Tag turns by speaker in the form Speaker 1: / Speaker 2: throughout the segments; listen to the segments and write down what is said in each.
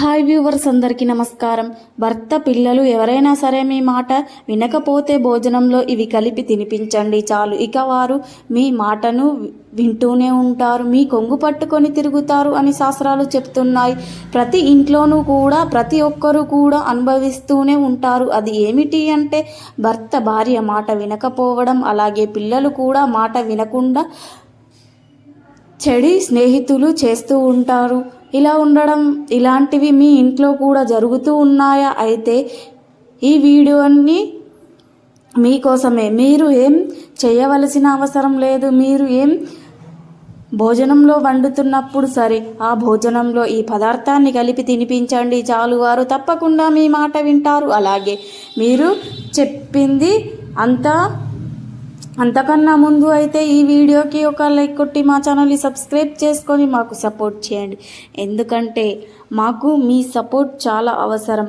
Speaker 1: Hi viewers అందరికీ నమస్కారం. భర్త పిల్లలు ఎవరైనా సరే మీ మాట వినకపోతే భోజనంలో ఇవి కలిపి తినిపించండి చాలు. ఇక వారు మీ మాటను వింటూనే ఉంటారు. మీ కొంగు పట్టుకొని తిరుగుతారు అని శాస్త్రాలు చెప్తున్నాయి. ప్రతి ఇంట్లోనూ కూడా ప్రతి ఒక్కరూ కూడా అనుభవిస్తూనే ఉంటారు. అది ఏమిటి అంటే భర్త భార్య మాట వినకపోవడం అలాగే పిల్లలు కూడా మాట వినకుండా చెడి స్నేహితులు చేస్తూ ఉంటారు. ఇలా ఉండడం ఇలాంటివి మీ ఇంట్లో కూడా జరుగుతూ ఉన్నాయా? అయితే ఈ వీడియోని మీకోసమే మీరు ఏం చేయవలసిన అవసరం లేదు. మీరు ఏం భోజనంలో వండుతున్నప్పుడు సరే ఆ భోజనంలో ఈ పదార్థాన్ని కలిపి తినిపించండి. చాలు వారు తప్పకుండా మీ మాట వింటారు. అలాగే మీరు చెప్పింది అంతా అంతకన్నా ముందు అయితే ఈ వీడియోకి ఒక లైక్ కొట్టి మా ఛానల్ని సబ్స్క్రైబ్ చేసుకొని మాకు సపోర్ట్ చేయండి. ఎందుకంటే మాకు మీ సపోర్ట్ చాలా అవసరం.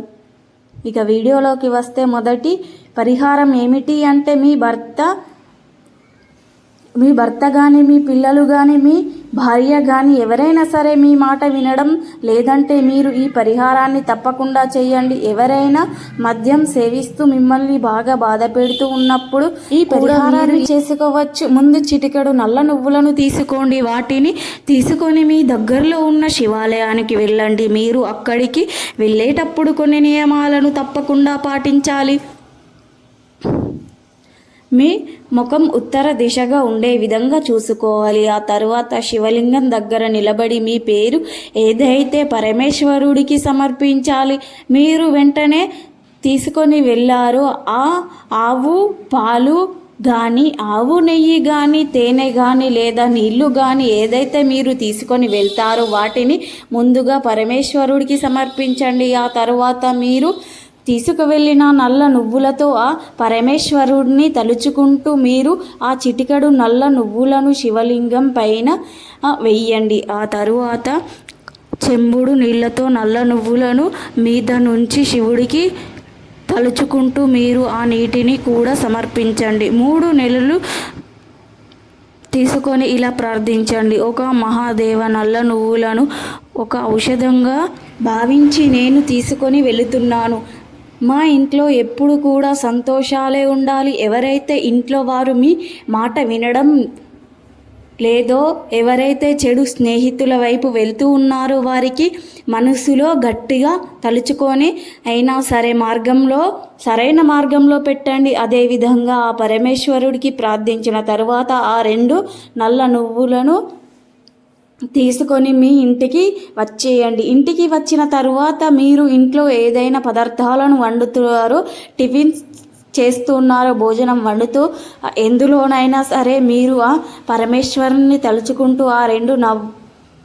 Speaker 1: ఇక వీడియోలోకి వస్తే మొదటి పరిహారం ఏమిటి అంటే మీ భర్త మీ భర్త కానీ మీ పిల్లలు కానీ మీ భార్య కానీ ఎవరైనా సరే మీ మాట వినడం లేదంటే మీరు ఈ పరిహారాన్ని తప్పకుండా చేయండి. ఎవరైనా మద్యం సేవిస్తూ మిమ్మల్ని బాగా బాధ పెడుతూ ఉన్నప్పుడు ఈ పరిహారాన్ని చేసుకోవచ్చు. ముందు చిటికెడు నల్ల నువ్వులను తీసుకోండి. వాటిని తీసుకొని మీ దగ్గరలో ఉన్న శివాలయానికి వెళ్ళండి. మీరు అక్కడికి వెళ్ళేటప్పుడు కొన్ని నియమాలను తప్పకుండా పాటించాలి. మీ ముఖం ఉత్తర దిశగా ఉండే విధంగా చూసుకోవాలి. ఆ తర్వాత శివలింగం దగ్గర నిలబడి మీ పేరు ఏదైతే పరమేశ్వరుడికి సమర్పించాలి మీరు వెంటనే తీసుకొని వెళ్ళారో ఆ ఆవు పాలు కానీ ఆవు నెయ్యి కానీ తేనె కానీ లేదా నీళ్ళు కానీ ఏదైతే మీరు తీసుకొని వెళ్తారో వాటిని ముందుగా పరమేశ్వరుడికి సమర్పించండి. ఆ తర్వాత మీరు తీసుకువెళ్ళిన నల్ల నువ్వులతో ఆ పరమేశ్వరుడిని తలుచుకుంటూ మీరు ఆ చిటికడు నల్ల నువ్వులను శివలింగం పైన వెయ్యండి. ఆ తరువాత చెంబుడు నీళ్ళతో నల్ల నువ్వులను మీద నుంచి శివుడికి తలుచుకుంటూ మీరు ఆ నీటిని కూడా సమర్పించండి. మూడు నెలలు తీసుకొని ఇలా ప్రార్థించండి. ఒక మహాదేవ నల్ల నువ్వులను ఒక ఔషధంగా భావించి నేను తీసుకొని వెళుతున్నాను. మా ఇంట్లో ఎప్పుడు కూడా సంతోషాలే ఉండాలి. ఎవరైతే ఇంట్లో వారు మీ మాట వినడం లేదో ఎవరైతే చెడు స్నేహితుల వైపు వెళ్తూ ఉన్నారో వారికి మనసులో గట్టిగా తలుచుకొని అయినా సరే మార్గంలో సరైన మార్గంలో పెట్టండి. అదేవిధంగా ఆ పరమేశ్వరుడికి ప్రార్థించిన తరువాత ఆ రెండు నల్ల నువ్వులను తీసుకొని మీ ఇంటికి వచ్చేయండి. ఇంటికి వచ్చిన తరువాత మీరు ఇంట్లో ఏదైనా పదార్థాలను వండుతున్నారు టిఫిన్ చేస్తున్నారో భోజనం వండుతూ ఎందులోనైనా సరే మీరు ఆ పరమేశ్వరుని తలుచుకుంటూ ఆ రెండు నవ్వు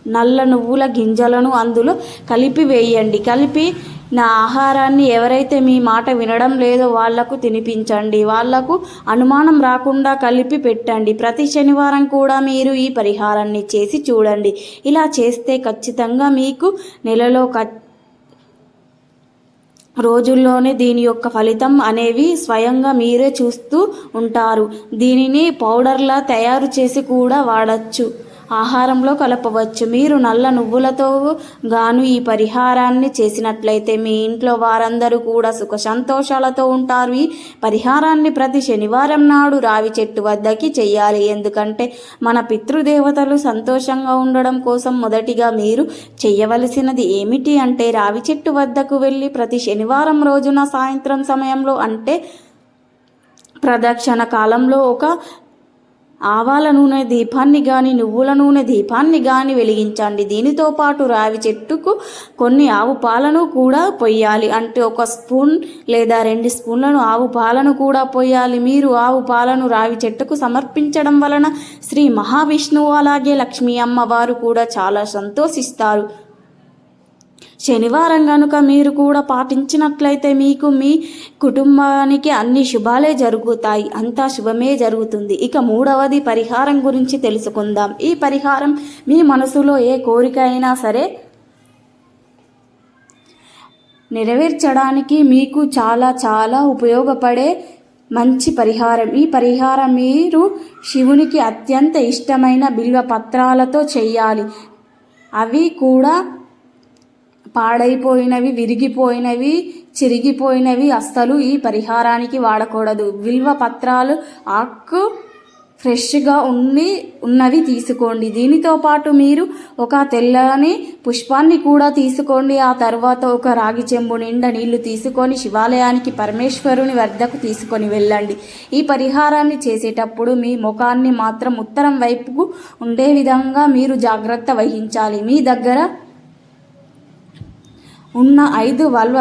Speaker 1: నల్ల నువ్వుల గింజలను అందులో కలిపి వేయండి. కలిపి నా ఆహారాన్ని ఎవరైతే మీ మాట వినడం లేదో వాళ్ళకు తినిపించండి. వాళ్ళకు అనుమానం రాకుండా కలిపి పెట్టండి. ప్రతి శనివారం కూడా మీరు ఈ పరిహారాన్ని చేసి చూడండి. ఇలా చేస్తే ఖచ్చితంగా మీకు నెలలో రోజుల్లోనే దీని యొక్క ఫలితం అనేవి స్వయంగా మీరే చూస్తూ ఉంటారు. దీనిని పౌడర్లా తయారు చేసి కూడా వాడచ్చు. ఆహారంలో కలపవచ్చు. మీరు నల్ల నువ్వులతో గాను ఈ పరిహారాన్ని చేసినట్లయితే మీ ఇంట్లో వారందరూ కూడా సుఖ సంతోషాలతో ఉంటారు. ఈ పరిహారాన్ని ప్రతి శనివారం నాడు రావి చెట్టు వద్దకి చెయ్యాలి ఎందుకంటే మన పితృదేవతలు సంతోషంగా ఉండడం కోసం మొదటిగా మీరు చేయవలసినది ఏమిటి అంటే రావి చెట్టు వద్దకు వెళ్ళి ప్రతి శనివారం రోజున సాయంత్రం సమయంలో అంటే ప్రదక్షిణ కాలంలో ఒక ఆవాల నూనె దీపాన్ని కానీ నువ్వుల నూనె దీపాన్ని కానీ వెలిగించండి. దీనితో పాటు రావి చెట్టుకు కొన్ని ఆవు పాలను కూడా పొయ్యాలి. అంటే ఒక స్పూన్ లేదా రెండు స్పూన్లను ఆవు పాలను కూడా పొయ్యాలి. మీరు ఆవు పాలను రావి చెట్టుకు సమర్పించడం వలన శ్రీ మహావిష్ణువు అలాగే లక్ష్మీ అమ్మవారు కూడా చాలా సంతోషిస్తారు. శనివారం కనుక మీరు కూడా పాటించినట్లయితే మీకు మీ కుటుంబానికి అన్ని శుభాలే జరుగుతాయి. అంతా శుభమే జరుగుతుంది. ఇక మూడవది పరిహారం గురించి తెలుసుకుందాం. ఈ పరిహారం మీ మనసులో ఏ కోరిక అయినా సరే నెరవేర్చడానికి మీకు చాలా చాలా ఉపయోగపడే మంచి పరిహారం. ఈ పరిహారం మీరు శివునికి అత్యంత ఇష్టమైన బిల్వ పత్రాలతో చెయ్యాలి అవి కూడా పాడైపోయినవి విరిగిపోయినవి చిరిగిపోయినవి అస్సలు ఈ పరిహారానికి వాడకూడదు. విల్వ పత్రాలు ఆకు ఫ్రెష్గా ఉండి ఉన్నవి తీసుకోండి. దీనితో పాటు మీరు ఒక తెల్లని పుష్పాన్ని కూడా తీసుకోండి. ఆ తర్వాత ఒక రాగి చెంబు నిండా నీళ్ళు తీసుకొని శివాలయానికి పరమేశ్వరుని వద్దకు తీసుకొని వెళ్ళండి. ఈ పరిహారాన్ని చేసేటప్పుడు మీ ముఖాన్ని మాత్రం ఉత్తరం వైపుకు ఉండే విధంగా మీరు జాగ్రత్త వహించాలి. మీ దగ్గర ఉన్న ఐదు వల్వ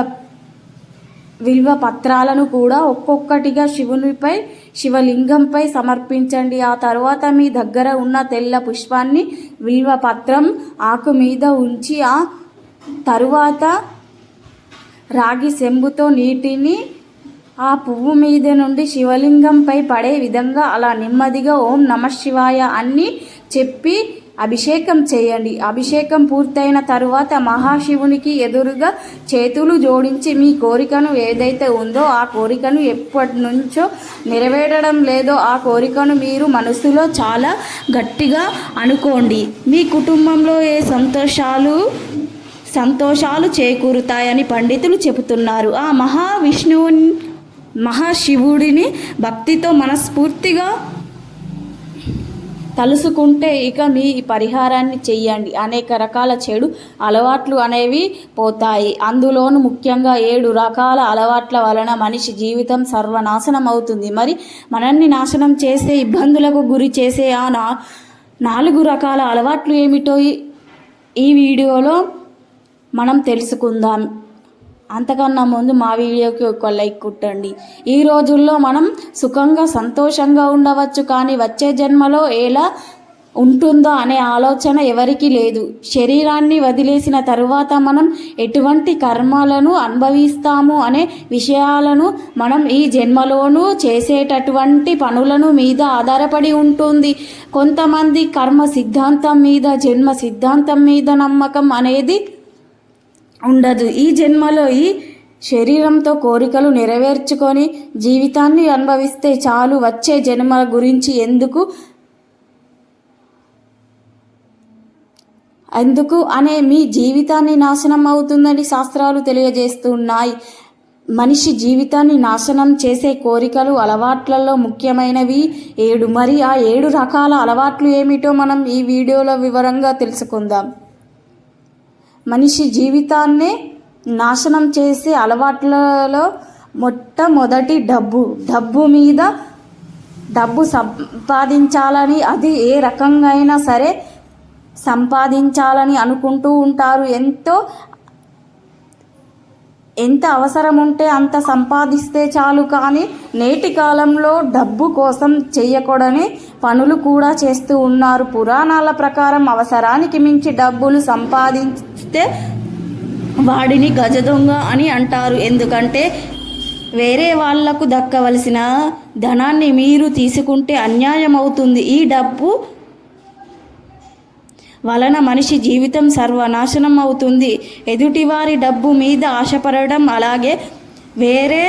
Speaker 1: విల్వ పత్రాలను కూడా ఒక్కొక్కటిగా శివునిపై శివలింగంపై సమర్పించండి. ఆ తర్వాత మీ దగ్గర ఉన్న తెల్ల పుష్పాన్ని విల్వ పత్రం ఆకు మీద ఉంచి ఆ తరువాత రాగి సెంబుతో నీటిని ఆ పువ్వు మీద నుండి శివలింగంపై పడే విధంగా అలా నెమ్మదిగా ఓం నమ శివాయ అని చెప్పి అభిషేకం చేయండి. అభిషేకం పూర్తయిన తరువాత మహాశివునికి ఎదురుగా చేతులు జోడించి మీ కోరికను ఏదైతే ఉందో ఆ కోరికను ఎప్పటి నుంచో నెరవేరడం లేదో ఆ కోరికను మీరు మనసులో చాలా గట్టిగా అనుకోండి. మీ కుటుంబంలో ఏ సంతోషాలు సంతోషాలు చేకూరుతాయని పండితులు చెబుతున్నారు. ఆ మహావిష్ణువు మహాశివుడిని భక్తితో మనస్ఫూర్తిగా తలుసుకుంటే ఇక మీ పరిహారాన్ని చెయ్యండి. అనేక రకాల చెడు అలవాట్లు అనేవి పోతాయి. అందులోను ముఖ్యంగా ఏడు రకాల అలవాట్ల వలన మనిషి జీవితం సర్వనాశనం అవుతుంది మరి మనల్ని నాశనం చేసే ఇబ్బందులకు గురి చేసే ఆ నా నాలుగు రకాల అలవాట్లు ఏమిటో ఈ వీడియోలో మనం తెలుసుకుందాం. అంతకన్నా ముందు మా వీడియోకి ఒక లైక్ కుట్టండి. ఈ రోజుల్లో మనం సుఖంగా సంతోషంగా ఉండవచ్చు కానీ వచ్చే జన్మలో ఎలా ఉంటుందో అనే ఆలోచన ఎవరికీ లేదు. శరీరాన్ని వదిలేసిన తరువాత మనం ఎటువంటి కర్మలను అనుభవిస్తాము అనే విషయాలను మనం ఈ జన్మలోనూ చేసేటటువంటి పనులను మీద ఆధారపడి ఉంటుంది. కొంతమంది కర్మ సిద్ధాంతం మీద జన్మ సిద్ధాంతం మీద నమ్మకం అనేది ఉండదు. ఈ జన్మలో ఈ శరీరంతో కోరికలు నెరవేర్చుకొని జీవితాన్ని అనుభవిస్తే చాలు వచ్చే జన్మల గురించి ఎందుకు ఎందుకు అనే మీ జీవితాన్ని నాశనం అవుతుందని శాస్త్రాలు తెలియజేస్తున్నాయి. మనిషి జీవితాన్ని నాశనం చేసే కోరికలు అలవాట్లలో ముఖ్యమైనవి ఏడు. మరి ఆ ఏడు రకాల అలవాట్లు ఏమిటో మనం ఈ వీడియోలో వివరంగా తెలుసుకుందాం. మనిషి జీవితాన్నే నాశనం చేసే అలవాట్లలో మొట్టమొదటి డబ్బు. డబ్బు మీద డబ్బు సంపాదించాలని అది ఏ రకంగా అయినా సరే సంపాదించాలని అనుకుంటూ ఉంటారు. ఎంతో ఎంత అవసరం ఉంటే అంత సంపాదిస్తే చాలు కానీ నేటి కాలంలో డబ్బు కోసం చేయకూడని పనులు కూడా చేస్తూ ఉన్నారు. పురాణాల ప్రకారం అవసరానికి మించి డబ్బులు సంపాదిస్తే వాడిని గజ దొంగ అని అంటారు. ఎందుకంటే వేరే వాళ్ళకు దక్కవలసిన ధనాన్ని మీరు తీసుకుంటే అన్యాయం అవుతుంది ఈ డబ్బు వలన మనిషి జీవితం సర్వనాశనం అవుతుంది. ఎదుటివారి డబ్బు మీద ఆశపడడం అలాగే వేరే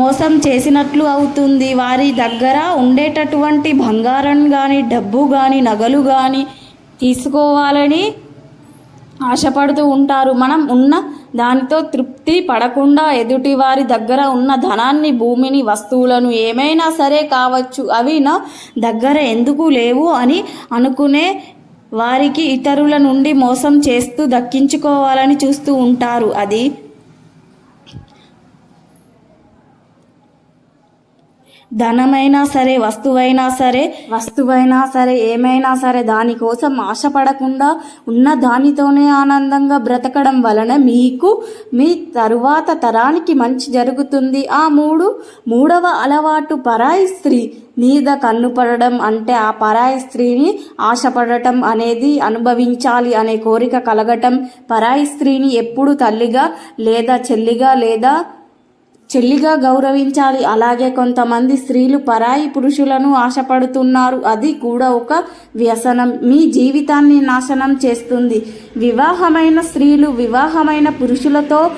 Speaker 1: మోసం చేసినట్లు అవుతుంది. వారి దగ్గర ఉండేటటువంటి బంగారం కానీ డబ్బు కానీ నగలు కానీ తీసుకోవాలని ఆశపడుతూ ఉంటారు. మనం ఉన్న దానితో తృప్తి పడకుండా ఎదుటి వారి దగ్గర ఉన్న ధనాన్ని భూమిని వస్తువులను ఏమైనా సరే కావచ్చు. అవి నా దగ్గర ఎందుకు లేవు అని అనుకునే వారికి ఇతరుల నుండి మోసం చేస్తూ దక్కించుకోవాలని చూస్తూ ఉంటారు. అది ధనమైనా సరే వస్తువైనా సరే వస్తువైనా సరే ఏమైనా సరే దానికోసం ఆశపడకుండా ఉన్న దానితోనే ఆనందంగా బ్రతకడం వలన మీకు మీ తరువాత తరానికి మంచి జరుగుతుంది. ఆ మూడు మూడవ అలవాటు పరాయి స్త్రీ మీద కన్ను పడడం అంటే ఆ పరాయి స్త్రీని ఆశపడటం అనేది అనుభవించాలి అనే కోరిక కలగటం పరాయి స్త్రీని ఎప్పుడు తల్లిగా లేదా చెల్లిగా లేదా చెల్లిగా గౌరవించాలి. అలాగే కొంతమంది స్త్రీలు పరాయి పురుషులను ఆశపడుతున్నారు. అది కూడా ఒక వ్యసనం. మీ జీవితాన్ని నాశనం చేస్తుంది. వివాహమైన స్త్రీలు వివాహమైన పురుషులతో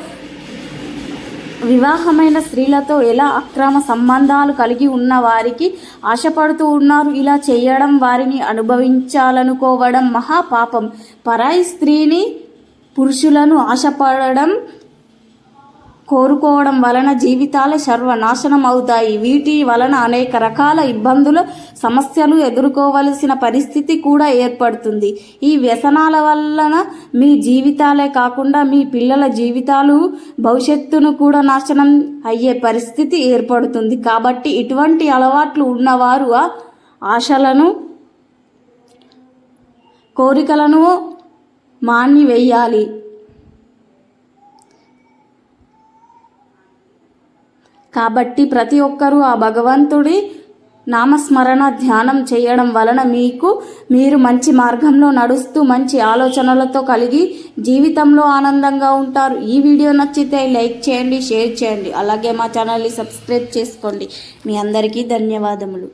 Speaker 1: వివాహమైన స్త్రీలతో ఎలా అక్రమ సంబంధాలు కలిగి ఉన్న వారికి ఆశపడుతూ ఉన్నారు. ఇలా చేయడం వారిని అనుభవించాలనుకోవడం మహాపాపం పరాయి స్త్రీని పురుషులను ఆశపడడం కోరుకోవడం వలన జీవితాలే సర్వనాశనం అవుతాయి వీటి వలన అనేక రకాల ఇబ్బందులు సమస్యలు ఎదుర్కోవలసిన పరిస్థితి కూడా ఏర్పడుతుంది. ఈ వ్యసనాల వలన మీ జీవితాలే కాకుండా మీ పిల్లల జీవితాలు భవిష్యత్తును కూడా నాశనం అయ్యే పరిస్థితి ఏర్పడుతుంది. కాబట్టి ఇటువంటి అలవాట్లు ఉన్నవారు ఆ ఆశలను కోరికలను మానివేయాలి. కాబట్టి ప్రతి ఒక్కరూ ఆ భగవంతుడి నామస్మరణ ధ్యానం చేయడం వలన మీకు మీరు మంచి మార్గంలో నడుస్తూ మంచి ఆలోచనలతో కలిగి జీవితంలో ఆనందంగా ఉంటారు. ఈ వీడియో నచ్చితే లైక్ చేయండి షేర్ చేయండి. అలాగే మా ఛానల్ని సబ్స్క్రైబ్ చేసుకోండి. మీ అందరికీ ధన్యవాదములు.